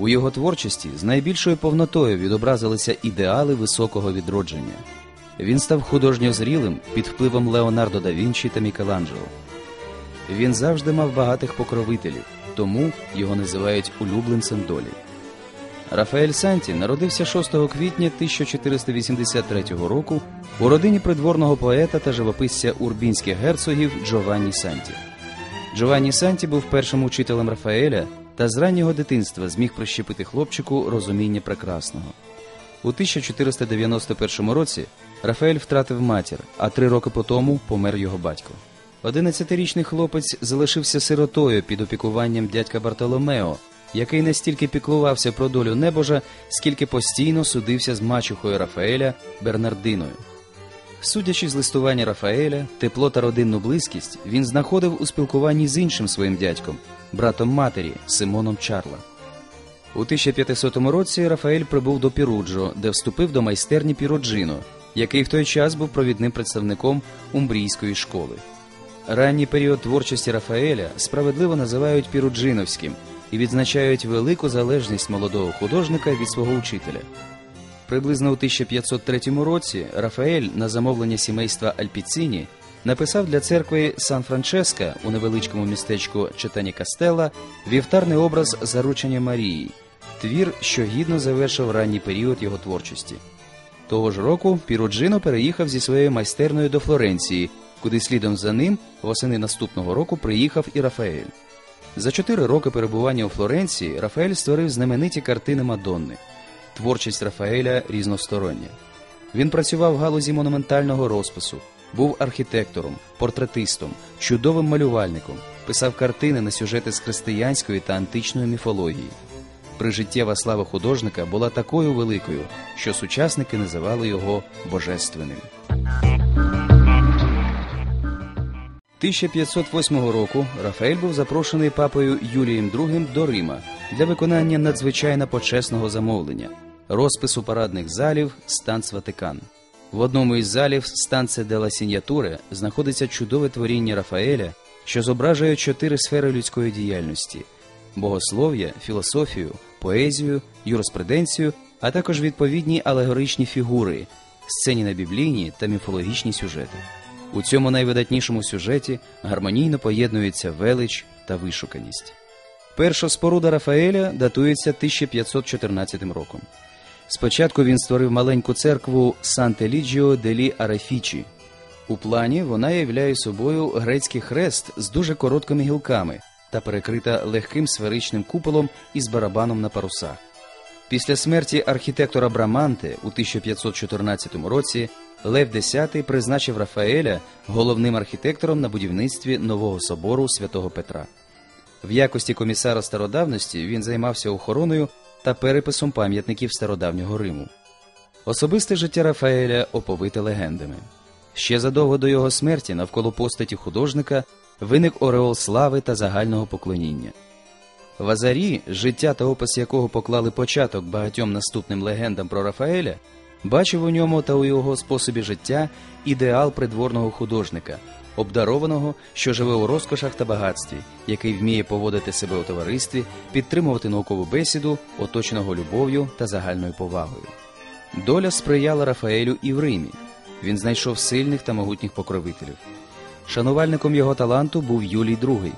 У його творчості з найбільшою повнотою відобразилися ідеали високого відродження. Він став художньо зрілим під впливом Леонардо да Вінчі та Мікеланджело. Він завжди мав багатих покровителів, тому його називають улюбленцем долі. Рафаель Санті народився 6 квітня 1483 року у родині придворного поета та живописця урбінських герцогів Джованні Санті. Джованні Санті був першим учителем Рафаеля та з раннього дитинства зміг прищепити хлопчику розуміння прекрасного. У 1491 році Рафаель втратив матір, а три роки по тому помер його батько. Одинадцятирічний хлопець залишився сиротою під опікуванням дядька Бартоломео, який не стільки піклувався про долю небожа, скільки постійно судився з мачухою Рафаеля Бернардиною. Судячи з листування Рафаеля, тепло та родинну близькість він знаходив у спілкуванні з іншим своїм дядьком, братом матері Симоном Чарла. У 1500 році Рафаель прибув до Піруджо, де вступив до майстерні Піроджино, який в той час був провідним представником умбрійської школи. Ранній період творчості Рафаеля справедливо називають піруджиновським і відзначають велику залежність молодого художника від свого учителя. Приблизно у 1503 році Рафаель на замовлення сімейства Альпіціні написав для церкви Сан Франческа у невеличкому містечку Читані Кастелла вівтарний образ заручення Марії, твір, що гідно завершив ранній період його творчості. Того ж року Піруджино переїхав зі своєю майстерною до Флоренції, куди слідом за ним восени наступного року приїхав і Рафаель. За чотири роки перебування у Флоренції Рафаель створив знамениті картини Мадонни. Творчість Рафаеля різностороння. Він працював в галузі монументального розпису, був архітектором, портретистом, чудовим малювальником, писав картини на сюжети з християнської та античної міфології. Прижиттєва слава художника була такою великою, що сучасники називали його божественним. 1508 року Рафаель був запрошений папою Юлієм II до Рима для виконання надзвичайно почесного замовлення розпису парадних залів станц Ватикан. В одному із залів станція Дела Сіньятуре знаходиться чудове творіння Рафаеля, що зображує чотири сфери людської діяльності: богослов'я, філософію, поезію, юриспруденцію, а також відповідні алегоричні фігури, сцені на біблійні та міфологічні сюжети. У цьому найвидатнішому сюжеті гармонійно поєднується велич та вишуканість. Перша споруда Рафаеля датується 1514 роком. Спочатку він створив маленьку церкву Санте-Ліджіо делі Арафічі. У плані вона являє собою грецький хрест з дуже короткими гілками та перекрита легким сферичним куполом із барабаном на парусах. Після смерті архітектора Браманте у 1514 році Лев X призначив Рафаеля головним архітектором на будівництві нового собору святого Петра. В якості комісара стародавності він займався охороною та переписом пам'ятників стародавнього Риму. Особисте життя Рафаеля оповите легендами. Ще задовго до його смерті навколо постаті художника виник ореол слави та загального поклоніння. В Азарі, життя та опис якого поклали початок багатьом наступним легендам про Рафаеля, бачив у ньому та у його способі життя ідеал придворного художника, обдарованого, що живе у розкошах та багатстві, який вміє поводити себе у товаристві, підтримувати наукову бесіду, оточеного любов'ю та загальною повагою. Доля сприяла Рафаелю і в Римі. Він знайшов сильних та могутніх покровителів. Шанувальником його таланту був Юлій II.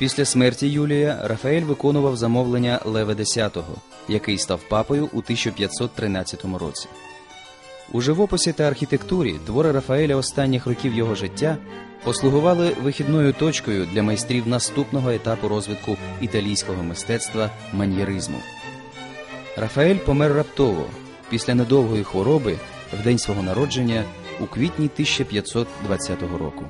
Після смерті Юлія Рафаель виконував замовлення Леве X, який став папою у 1513 році. У живописі та архітектурі твори Рафаеля останніх років його життя послугували вихідною точкою для майстрів наступного етапу розвитку італійського мистецтва маньєризму. Рафаель помер раптово після недовгої хвороби в день свого народження у квітні 1520 року.